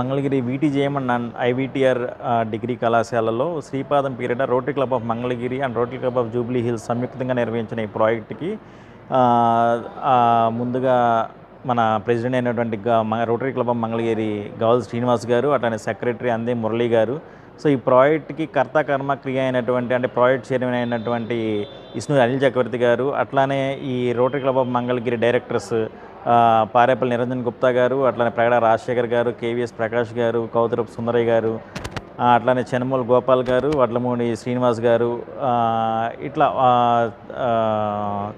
Mangalagiri VTJM and IVTR degree కళాశాలలో Sripadam period rotary club of Mangalagiri and rotary club of Jubilee Hills సంయుక్తంగా నిర్వహించిన ఈ ప్రాజెక్టుకి ముందుగా మన ప్రెసిడెంట్ అయినటువంటి rotary club of Mangalagiri Goul Srinivas garu అట్లానే సెక్రటరీ అందే మురళి గారు. సో ఈ ప్రాజెక్ట్కి కర్త కర్మ క్రియ అయినటువంటి అంటే ప్రాజెక్ట్ చైర్మన్ అయినటువంటి విష్ణు అనిల్ చక్రవర్తి గారు అట్లానే ఈ Rotary Club of Mangalagiri directors Parepalli Niranjan Gupta garu అట్లనే ప్రగడ రాజశేఖర్ గారు కేవీఎస్ ప్రకాష్ గారు కౌతురపు సుందరయ్య గారు అట్లానే చెన్నమూలు గోపాల్ గారు వడ్లమూడి శ్రీనివాస్ గారు ఇట్లా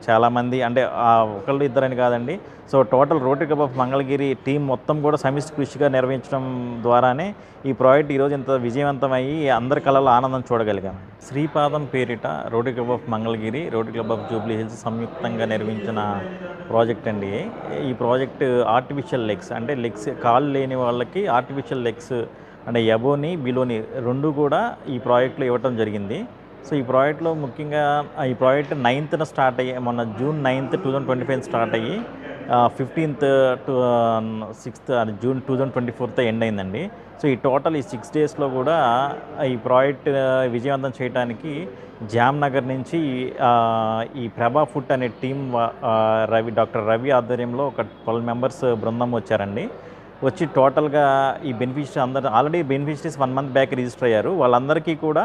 చాలామంది అంటే ఆ, ఒకళ్ళు ఇద్దరని కాదండి. So total Rotary Club of Mangalagiri team మొత్తం కూడా సమిష్టి కృషిగా నిర్వహించడం ద్వారానే ఈ ప్రాజెక్ట్ ఈరోజు ఇంత విజయవంతమయ్యి అందరి కళలో ఆనందం చూడగలిగాం. శ్రీపాదం పేరిట Rotary Club of Mangalagiri Rotary Club of Jubilee Hills సంయుక్తంగా నిర్వహించిన ప్రాజెక్ట్ అండి. ఈ ప్రాజెక్ట్ ఆర్టిఫిషియల్ లెగ్స్ అంటే లెగ్స్ కాళ్ళు లేని వాళ్ళకి ఆర్టిఫిషియల్ లెగ్స్ అంటే ఎబోని బిలోని రెండు కూడా ఈ ప్రాజెక్ట్లో ఇవ్వటం జరిగింది. సో ఈ ప్రాజెక్ట్లో ముఖ్యంగా ఈ ప్రాజెక్ట్ నైన్త్న స్టార్ట్ అయ్యి మొన్న June ninth two thousand twenty five start అయ్యి fifteenth to sixth June two thousand twenty fourth end అయిందండి. సో ఈ టోటల్ ఈ సిక్స్ డేస్లో కూడా ఈ ప్రాజెక్ట్ విజయవంతం చేయడానికి జామ్నగర్ నుంచి ఈ ప్రభా ఫుడ్ అనే టీం రవి డాక్టర్ రవి ఆధ్వర్యంలో ఒక ట్వెల్వ్ మెంబర్స్ బృందం వచ్చారండి. వచ్చి టోటల్గా ఈ బెనిఫిషరీ అందరు already beneficiaries one month back register అయ్యారు. వాళ్ళందరికీ కూడా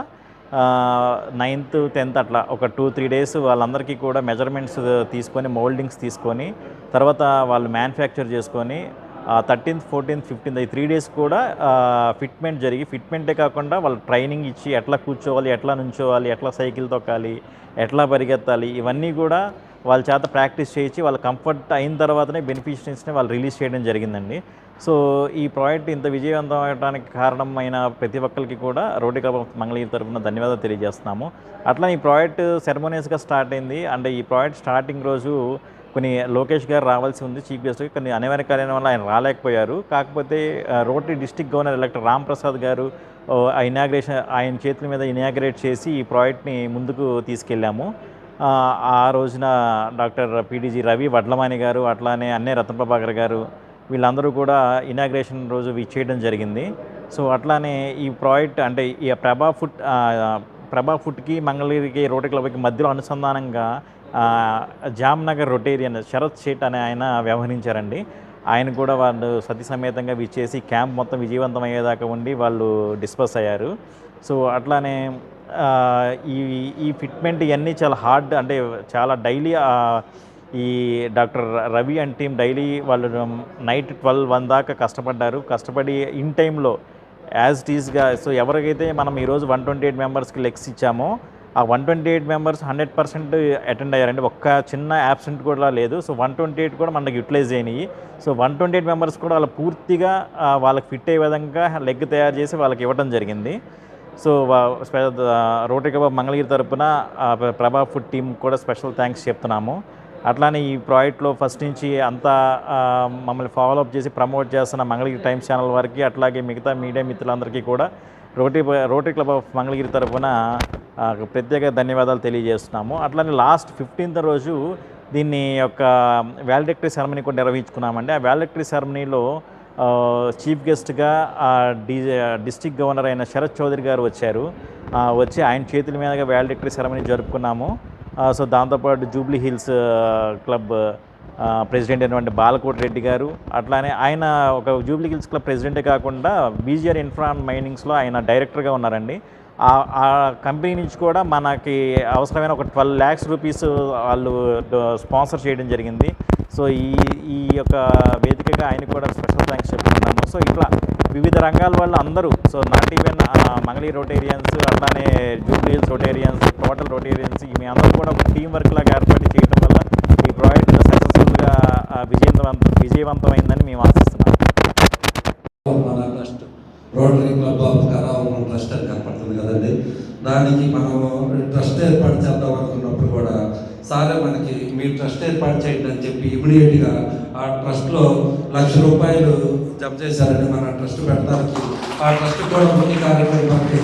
నైన్త్ టెన్త్ అట్లా ఒక టూ త్రీ డేస్ వాళ్ళందరికీ కూడా మెజర్మెంట్స్ తీసుకొని మోల్డింగ్స్ తీసుకొని తర్వాత వాళ్ళు మ్యానుఫ్యాక్చర్ చేసుకొని థర్టీన్త్ ఫోర్టీన్త్ ఫిఫ్టీన్త్ ఈ త్రీ డేస్ కూడా ఫిట్మెంట్ జరిగి ఫిట్మెంటే కాకుండా వాళ్ళు ట్రైనింగ్ ఇచ్చి ఎట్లా కూర్చోవాలి ఎట్లా నుంచోవాలి ఎట్లా సైకిల్ తొక్కాలి ఎట్లా పరిగెత్తాలి ఇవన్నీ కూడా వాళ్ళ చేత ప్రాక్టీస్ చేయించి వాళ్ళ కంఫర్ట్ అయిన తర్వాతనే బెనిఫిషరీస్ని వాళ్ళు రిలీజ్ చేయడం జరిగిందండి. సో ఈ ప్రాజెక్ట్ ఇంత విజయవంతం అవడానికి కారణమైన ప్రతి ఒక్కరికి కూడా రోడ్డు క్లబ్ ఆఫ్ మంగళగిరి తరఫున ధన్యవాదాలు తెలియజేస్తున్నాము. అట్లా ఈ ప్రాజెక్ట్ సెరమోనియస్గా స్టార్ట్ అయింది. అంటే ఈ ప్రాజెక్ట్ స్టార్టింగ్ రోజు కొన్ని లోకేష్ గారు రావాల్సి ఉంది చీఫ్ గెస్ట్గా కొన్ని అనివార్య కార్యాలయం వల్ల ఆయన రాలేకపోయారు. కాకపోతే Rotary district governor elect Ram Prasad garu ఓ, ఆ ఇనాగ్రేషన్ ఆయన చేతుల మీద ఇనాగ్రేట్ చేసి ఈ ప్రాజెక్ట్ని ముందుకు తీసుకెళ్ళాము. ఆ, ఆ రోజున డాక్టర్ పీడీజీ రవి వడ్లమాని గారు అట్లానే అన్నే రత్నప్రభాకర్ గారు వీళ్ళందరూ కూడా ఇనాగ్రేషన్ రోజు చేయడం జరిగింది. సో అట్లానే ఈ ప్రాజెక్ట్ అంటే ఈ ప్రభా ఫుడ్ ప్రభా ఫుడ్కి మంగళగిరికి రోటరీ క్లబ్కి మధ్యలో అనుసంధానంగా జామ్నగర్ రొటేరియన్ శరత్ షేట్ అనే ఆయన వ్యవహరించారండి. ఆయన కూడా వాళ్ళు సతి సమేతంగా విచ్చేసి క్యాంప్ మొత్తం విజయవంతం అయ్యేదాకా ఉండి వాళ్ళు డిస్పర్స్ అయ్యారు. సో అట్లానే ఈ ఈ ఫిట్మెంట్ ఇవన్నీ చాలా హార్డ్ అంటే చాలా డైలీ ఈ doctor Ravi and team daily వాళ్ళు నైట్ ట్వెల్వ్ వన్ దాకా కష్టపడ్డారు. కష్టపడి ఇన్ టైంలో యాజ్ టీజ్గా సో ఎవరికైతే మనం ఈరోజు వన్ ట్వంటీ ఎయిట్ మెంబర్స్కి లెగ్స్ ఇచ్చామో ఆ one twenty eight members hundred percent attend అయ్యారండి. ఒక్క చిన్న యాబ్సెంట్ కూడా లేదు. సో వన్ ట్వంటీ ఎయిట్ కూడా మనకి యూటిలైజ్ అయినాయి. So one twenty eight members కూడా వాళ్ళు పూర్తిగా వాళ్ళకి ఫిట్ అయ్యే విధంగా లెగ్ తయారు చేసి వాళ్ళకి ఇవ్వడం జరిగింది. సో రోటరీ కబాబ్ మంగళగిరి తరపున ప్రభా ఫుడ్ టీం కూడా స్పెషల్ థ్యాంక్స్ చెప్తున్నాము. అట్లానే ఈ ప్రాజెక్ట్లో ఫస్ట్ నుంచి అంతా మమ్మల్ని ఫాలోఅప్ చేసి ప్రమోట్ చేస్తున్న మంగళగిరి టైమ్స్ ఛానల్ వారికి అట్లాగే మిగతా మీడియా మిత్రులందరికీ కూడా Rotary Rotary Club of Mangalagiri తరఫున ప్రత్యేక ధన్యవాదాలు తెలియజేస్తున్నాము. అట్లానే లాస్ట్ ఫిఫ్టీన్త్ రోజు దీన్ని యొక్క వ్యాలిడక్టరీ సెరమనీ కూడా నిర్వహించుకున్నామండి. ఆ వ్యాలిడక్టరీ సెరమనీలో చీఫ్ గెస్ట్గా డి డిస్టిక్ గవర్నర్ అయిన శరత్ చౌదరి గారు వచ్చారు. వచ్చి ఆయన చేతుల మీదుగా వ్యాలిడక్టరీ సెరమనీ జరుపుకున్నాము. సో దాంతోపాటు జూబ్లీ హిల్స్ క్లబ్ ప్రెసిడెంట్ అయినటువంటి బాలకోటి రెడ్డి గారు అట్లానే ఆయన ఒక జూబ్లీ హిల్స్ క్లబ్ ప్రెసిడెంటే కాకుండా బీజీఆర్ ఇన్ఫ్రా అండ్ మైనింగ్స్లో ఆయన డైరెక్టర్గా ఉన్నారండి. ఆ కంపెనీ నుంచి కూడా మనకి అవసరమైన ఒక ట్వెల్వ్ ల్యాక్స్ రూపీస్ వాళ్ళు స్పాన్సర్ చేయడం జరిగింది. సో ఈ ఈ యొక్క వేదికగా ఆయన కూడా స్పెషల్ థ్యాంక్స్ చెప్తున్నాము సో ఇట్లా వివిధ రంగాల వాళ్ళు అందరూ సో నాట్ ఈవెన్ మంగళీ రొటేరియన్స్ అట్లానే జూబ్లీస్ రొటేరియన్స్ టోటల్ రొటేరియన్స్ మీ అందరూ కూడా ఒక టీం వర్క్ లాగా ఏర్పాటు చేయడం వల్ల ఈ ప్రాజెక్ట్ సక్సెస్ఫుల్గా విజయవంతం విజయవంతమైందని మేము ఆశిస్తున్నాం. Rotary Club of Karavaram trust అని కనపడుతుంది కదండి. దానికి మనము ట్రస్ట్ ఏర్పాటు చేద్దాం అనుకున్నప్పుడు కూడా సారే మనకి మీరు ట్రస్ట్ ఏర్పాటు చేయండి అని చెప్పి ఇమీడియట్గా ఆ ట్రస్ట్లో లక్ష రూపాయలు జమ చేశారని మన ట్రస్ట్ పెడతానికి ఆ ట్రస్ట్ కూడా ముఖ్య కార్యక్రమం మనకి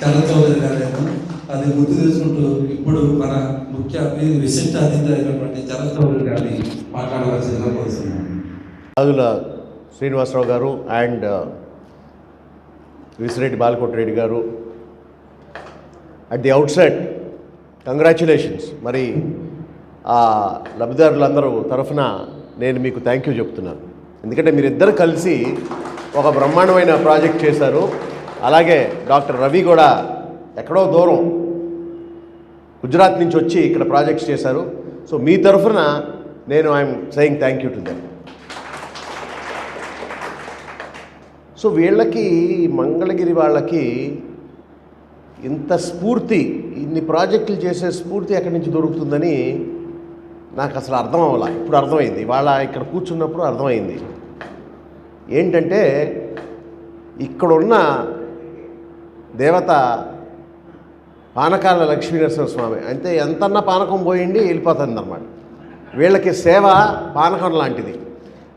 చంద్ర చౌదరి గారేమో అది గుర్తు తీసుకుంటూ ఇప్పుడు మన ముఖ్య విశిష్ట అతిథి అయినటువంటి చంద్ర చౌదరి గారిని మాట్లాడవలసిందిగా కోరుతున్నాను. ఆదుల శ్రీనివాసరావు గారు అండ్ విసిరెడ్డి బాలకోటిరెడ్డి గారు. అట్ ది అవుట్సెట్ కంగ్రాచులేషన్స్ మరి ఆ లబ్ధిదారులందరూ తరఫున నేను మీకు థ్యాంక్ యూ చెప్తున్నాను. ఎందుకంటే మీరిద్దరు కలిసి ఒక బ్రహ్మాండమైన ప్రాజెక్ట్ చేశారు. అలాగే డాక్టర్ రవి కూడా ఎక్కడో దూరం గుజరాత్ నుంచి వచ్చి ఇక్కడ ప్రాజెక్ట్స్ చేశారు. సో మీ తరఫున నేను I'm saying thank you to them so వీళ్ళకి మంగళగిరి వాళ్ళకి ఇంత స్ఫూర్తి ఇన్ని ప్రాజెక్టులు చేసే స్ఫూర్తి ఎక్కడి నుంచి దొరుకుతుందని నాకు అసలు అర్థం అవ్వాల ఇప్పుడు అర్థమైంది. వాళ్ళ ఇక్కడ కూర్చున్నప్పుడు అర్థమైంది. ఏంటంటే ఇక్కడున్న దేవత పానకాల లక్ష్మీనరసింహ స్వామి అంటే ఎంతన్నా పానకం పోయిండి వెళ్ళిపోతుంది అన్నమాట వీళ్ళకి సేవ పానకం లాంటిది.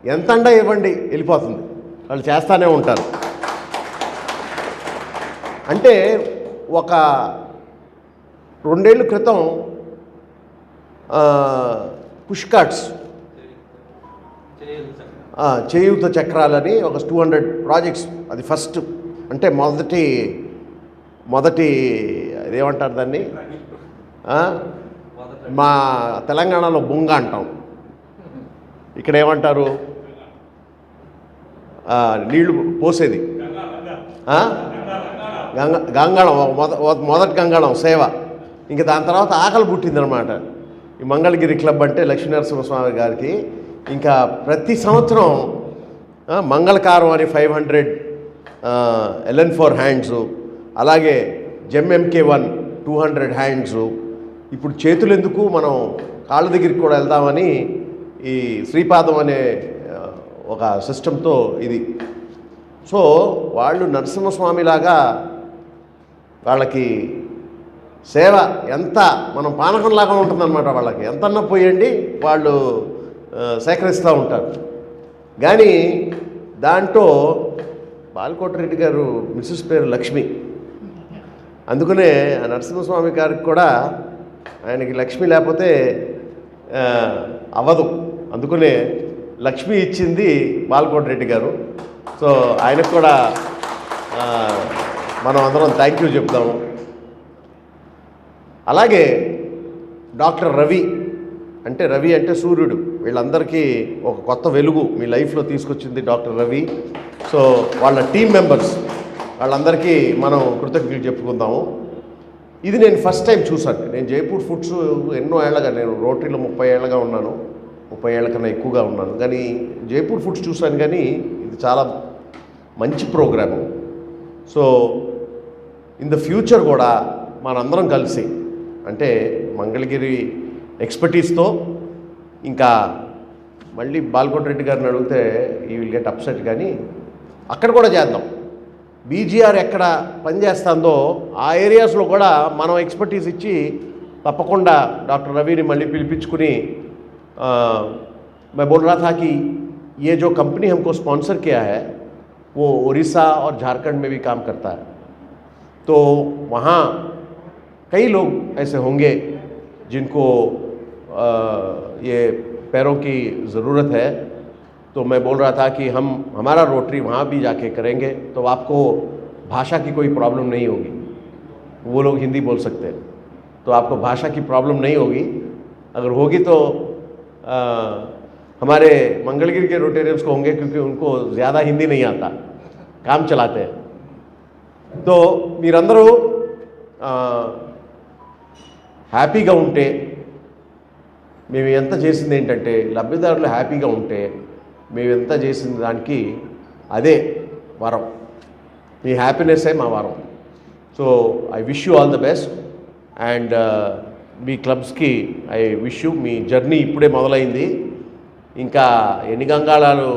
ఎంతండా ఇవ్వండి వెళ్ళిపోతుంది. వాళ్ళు చేస్తూనే ఉంటారు. అంటే ఒక రెండేళ్ళ క్రితం పుష్ కార్డ్స్. చేయూత చక్రాలని ఒక టూ హండ్రెడ్ ప్రాజెక్ట్స్. అది ఫస్ట్ అంటే మొదటి మొదటి అదేమంటారు దాన్ని? మా తెలంగాణలో బొంగ అంటాం. ఇక్కడ ఏమంటారు? నీళ్ళు పోసేది. గంగ గంగాళం మొద మొదటి గంగాళం సేవ. ఇంక దాని తర్వాత ఆకలి పుట్టిందనమాట. ఈ మంగళగిరి క్లబ్ అంటే లక్ష్మీనరసింహస్వామి గారికి ఇంకా ప్రతి సంవత్సరం మంగళకారం అని five hundred LN four hands అలాగే JMK one two hundred hands. ఇప్పుడు చేతులు ఎందుకు? మనం కాళ్ళ దగ్గరికి కూడా వెళ్దామని ఈ శ్రీపాదం అనే ఒక సిస్టంతో ఇది. సో వాళ్ళు నరసింహస్వామిలాగా వాళ్ళకి సేవ ఎంత మనం పానకంలాగా ఉంటుందన్నమాట వాళ్ళకి. ఎంతన్నా పోయండి వాళ్ళు సేకరిస్తూ ఉంటారు. కానీ దాంట్లో బాలకోటరెడ్డి గారు మిస్సెస్ పేరు లక్ష్మి. అందుకనే ఆ నరసింహస్వామి గారికి కూడా ఆయనకి లక్ష్మి లేకపోతే అవ్వదు. అందుకనే లక్ష్మి ఇచ్చింది బాలకోటరెడ్డి గారు. సో ఆయనకు కూడా మనం అందరం థ్యాంక్ యూ చెప్తాము అలాగే డాక్టర్ రవి అంటే రవి అంటే సూర్యుడు. వీళ్ళందరికీ ఒక కొత్త వెలుగు మీ లైఫ్లో తీసుకొచ్చింది డాక్టర్ రవి. సో వాళ్ళ టీం మెంబర్స్ వాళ్ళందరికీ మనం కృతజ్ఞతలు చెప్పుకుందాము. ఇది నేను ఫస్ట్ టైం చూశాను. నేను జైపూర్ ఫుడ్స్ ఎన్నో ఏళ్ళగా నేను రోటరీలో ముప్పై ఏళ్ళగా ఉన్నాను. ముప్పై ఏళ్ళ కన్నా ఎక్కువగా ఉన్నాను. కానీ జైపూర్ ఫుడ్స్ చూశాను కానీ ఇది చాలా మంచి programme. So in the future కూడా మనందరం కలిసి అంటే మంగళగిరి ఎక్స్పర్టీస్తో ఇంకా మళ్ళీ బాల్కోట్ రెడ్డి గారిని అడిగితే ఈ విల్ గెట్ అప్సెట్ కానీ అక్కడ కూడా చేద్దాం బీజీఆర్ ఎక్కడ పనిచేస్తుందో ఆ ఏరియాస్లో కూడా మనం ఎక్స్పర్టీస్ ఇచ్చి తప్పకుండా డాక్టర్ రవిని మళ్ళీ పిలిపించుకుని ఆ, मैं बोल रहा था कि ये जो कंपनी हमको स्पॉन्सर किया है वो उड़ीसा और झारखंड में भी काम करता है तो वहाँ कई लोग ऐसे होंगे जिनको आ, ये पैरों की ज़रूरत है। तो मैं बोल रहा था कि हम हमारा रोटरी वहाँ भी जाके करेंगे तो आपको भाषा की कोई प्रॉब्लम नहीं होगी। वो लोग हिंदी बोल सकते हैं। तो आपको भाषा की प्रॉब्लम नहीं होगी। अगर होगी तो आ, हमारे मंगलगिर के रोटेरियम्स को होंगे क्योंकि उनको ज़्यादा हिंदी नहीं आता। काम चलाते हैं। तो मीरू హ్యాపీగా ఉంటే మేము ఎంత చేసింది ఏంటంటే లబ్ధిదారులు హ్యాపీగా ఉంటే మేము ఎంత చేసిన దానికి అదే వరం. మీ హ్యాపీనెస్సే మా వరం. So I wish you all the best and uh, మీ క్లబ్స్కి ఐ విష్ యూ మీ జర్నీ ఇప్పుడే మొదలైంది. ఇంకా ఎన్ని గంగాళాలు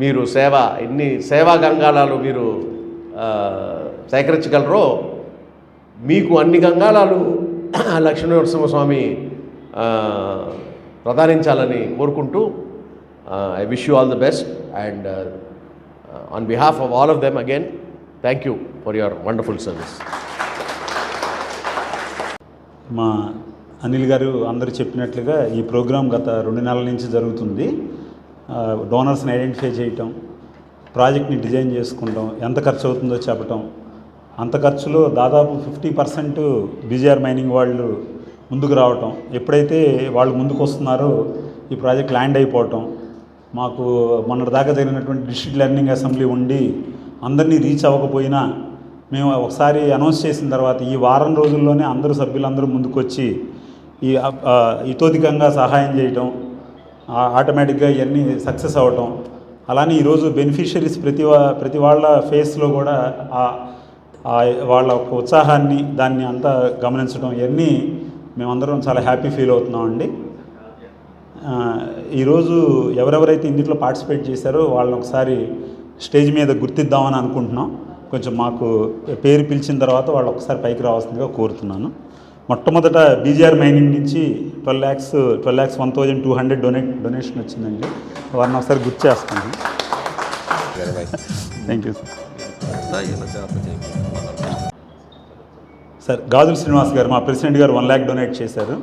మీరు సేవ ఎన్ని సేవా గంగాళాలు మీరు సేకరించగలరో మీకు అన్ని గంగాళాలు లక్ష్మీ నరసింహస్వామి ప్రదానించాలని కోరుకుంటూ I wish you all the best and on behalf of all of them again thank you for your wonderful service మా అనిల్ గారు అందరు చెప్పినట్లుగా ఈ ప్రోగ్రాం గత రెండు నెలల నుంచి జరుగుతుంది. డోనర్స్ని ఐడెంటిఫై చేయటం ప్రాజెక్ట్ని డిజైన్ చేసుకుంటాం ఎంత ఖర్చు అవుతుందో చెప్పటం అంత ఖర్చులో దాదాపు ఫిఫ్టీ పర్సెంట్ బీజీఆర్ మైనింగ్ వాళ్ళు ముందుకు రావటం. ఎప్పుడైతే వాళ్ళు ముందుకు వస్తున్నారో ఈ ప్రాజెక్ట్ ల్యాండ్ అయిపోవటం. మాకు మొన్నటి దాకా జరిగినటువంటి డిస్ట్రిక్ట్ లెర్నింగ్ అసెంబ్లీ ఉండి అందరినీ రీచ్ అవ్వకపోయినా మేము ఒకసారి అనౌన్స్ చేసిన తర్వాత ఈ వారం రోజుల్లోనే అందరూ సభ్యులందరూ ముందుకొచ్చి ఈ ఇతోధికంగా సహాయం చేయటం ఆటోమేటిక్గా ఇవన్నీ సక్సెస్ అవ్వటం అలానే ఈరోజు బెనిఫిషరీస్ ప్రతి ప్రతి వాళ్ళ ఫేస్లో కూడా వాళ్ళ యొక్క ఉత్సాహాన్ని దాన్ని అంతా గమనించడం ఇవన్నీ మేమందరం చాలా హ్యాపీ ఫీల్ అవుతున్నామండి. ఈరోజు ఎవరెవరైతే ఇందులో పార్టిసిపేట్ చేశారో వాళ్ళని ఒకసారి స్టేజ్ మీద గుర్తిద్దామని అనుకుంటున్నాం. కొంచెం మాకు పేరు పిలిచిన తర్వాత వాళ్ళు ఒకసారి పైకి రావాల్సిందిగా కోరుతున్నాను. మొట్టమొదట బీజీఆర్ మైనింగ్ నుంచి twelve lakhs twelve lakhs one thousand two hundred donate donation వచ్చిందండి. వారిని ఒకసారి గుర్తు చేస్తాను. Thank you sir. Sir Gajula Srinivas garu మా ప్రెసిడెంట్ గారు వన్ ల్యాక్ డొనేట్ చేశారు.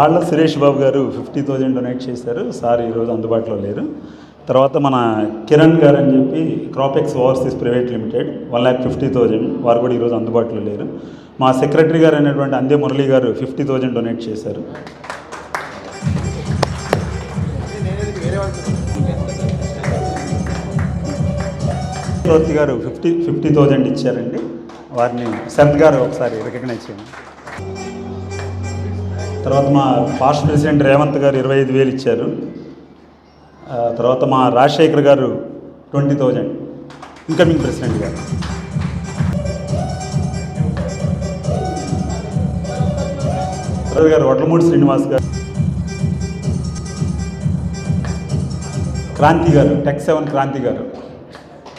Alla Suresh Babu garu fifty thousand donate చేశారు. సార్ ఈరోజు అందుబాటులో లేరు. తర్వాత మన కిరణ్ గారు అని చెప్పి Crapex overseas private limited one lakh fifty thousand వారు కూడా ఈరోజు అందుబాటులో లేరు. మా సెక్రటరీ గారు అయినటువంటి అందే మురళి గారు ఫిఫ్టీ థౌజండ్ డొనేట్ చేశారు. చక్రవర్తి గారు ఫిఫ్టీ ఫిఫ్టీ థౌజండ్ ఇచ్చారండి. వారిని శరత్ గారు ఒకసారి రికగ్నైజ్ చేయండి. తర్వాత మా పాస్ట్ ప్రెసిడెంట్ రేవంత్ గారు ఇరవై ఐదు వేలు ఇచ్చారు. తర్వాత మా రాజశేఖర్ గారు ట్వంటీ థౌజండ్ ఇన్కమింగ్ ప్రెసిడెంట్ గారు. తర్వాత గారు వడ్లమూడి శ్రీనివాస్ గారు క్రాంతి గారు tech seven Kranthi garu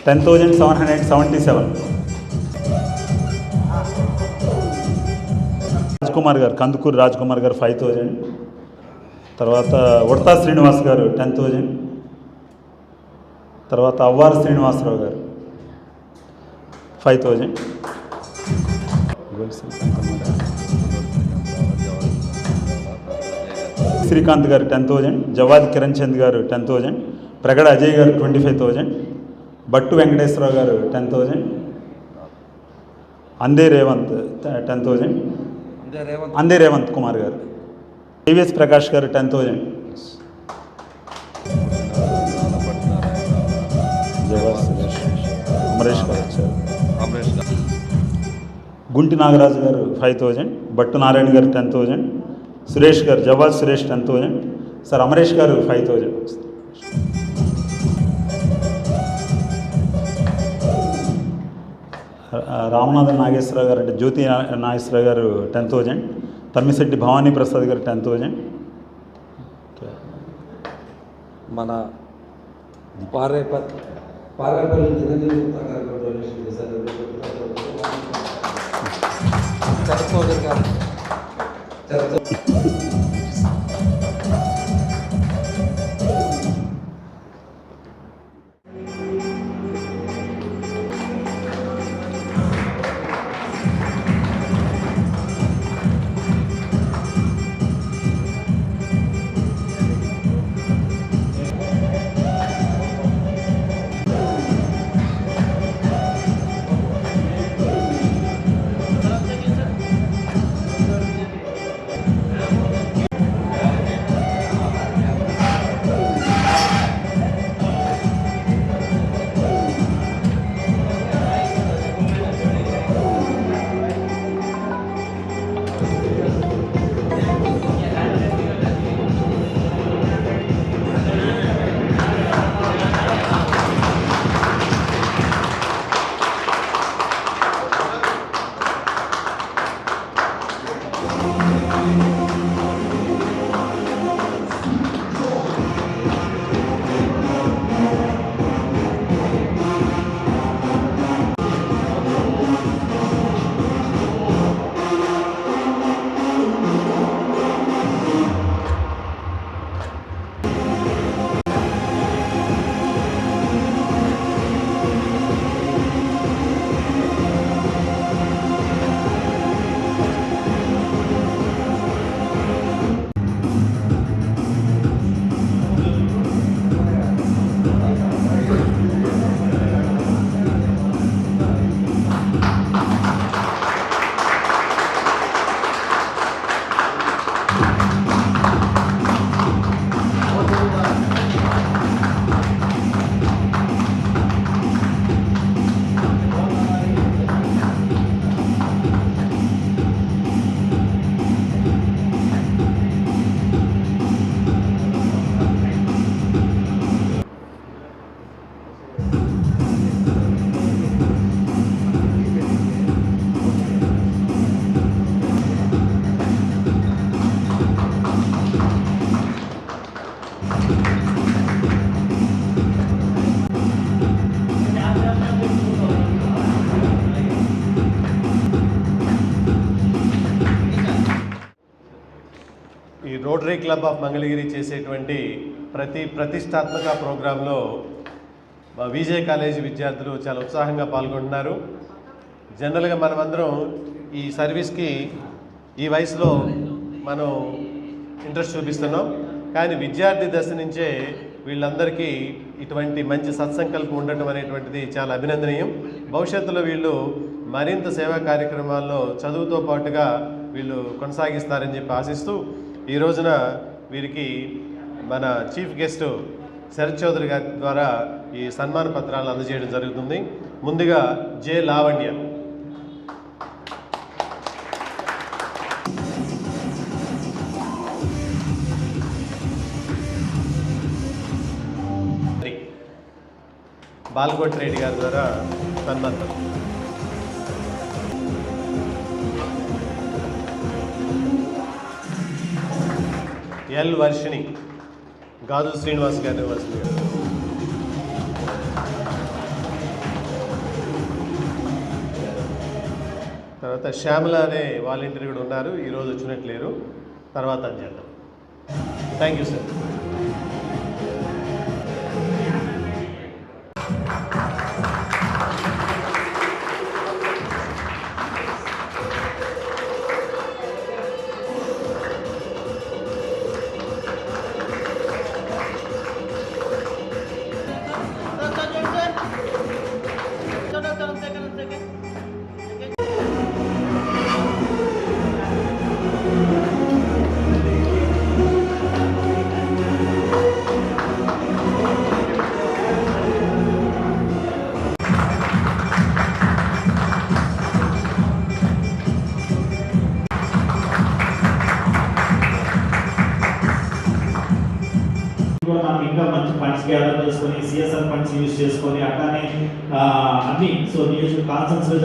ten thousand seven hundred seventy seven. Rajkumar garu Kandukuru Rajkumar గారు ఫైవ్ థౌజండ్. తర్వాత ఉడతా శ్రీనివాస్ గారు టెన్ థౌజండ్ తర్వాత అవ్వారు శ్రీనివాసరావు గారు five thousand Srikanth garu ten thousand Jawad Kiran Chand garu ten thousand Pragada Ajay garu twenty five thousand Battu Venkateswararao garu ten thousand అందే Revanth ten thousand అందే రేవంత్ కుమార్ గారు. TVS Prakash గారు ten thousand Amaresh గారు వచ్చారు. గుంటి నాగరాజు గారు ఫైవ్ థౌజండ్ భట్టు నారాయణ గారు ten thousand Suresh garu Jawaj Suresh ten thousand sir Amaresh garu five thousand Ramanathan Nageswararao గారు అంటే జ్యోతి నా- Nageswararao garu ten thousand Tammisetti Bhavani Prasad garu ten thousand మన Parepalli Parepalli Niranjan Rotary Club of Mangalagiri చేసేటువంటి ప్రతి ప్రతిష్టాత్మక ప్రోగ్రాంలో మా కాలేజీ విద్యార్థులు చాలా ఉత్సాహంగా పాల్గొంటున్నారు. జనరల్గా మనమందరం ఈ సర్వీస్కి ఈ వయసులో మనం ఇంట్రెస్ట్ చూపిస్తున్నాం. కానీ విద్యార్థి దశ నుంచే వీళ్ళందరికీ ఇటువంటి మంచి సత్సంకల్పం ఉండటం అనేటువంటిది చాలా అభినందనీయం. భవిష్యత్తులో వీళ్ళు మరింత సేవా కార్యక్రమాల్లో చదువుతో పాటుగా వీళ్ళు కొనసాగిస్తారని చెప్పి ఆశిస్తూ ఈ రోజున వీరికి మన చీఫ్ గెస్ట్ శరత్ చౌదరి గారి ద్వారా ఈ సన్మాన పత్రాలను అందజేయడం జరుగుతుంది. ముందుగా జే లావణ్య. బాల్కోట్ రెడ్డి గారి ద్వారా సన్మానం ఎల్ వర్షిణి. గాజు శ్రీనివాస్ గారి వర్షిణి గారు. తర్వాత శ్యామల అనే వాలంటీర్ కూడా ఉన్నారు. ఈరోజు వచ్చినట్లేరు తర్వాత అది చేద్దాం. థ్యాంక్ యూ సార్ చేసుకొని అట్లానే అన్ని సో నియోజక కాన్సన్స్లో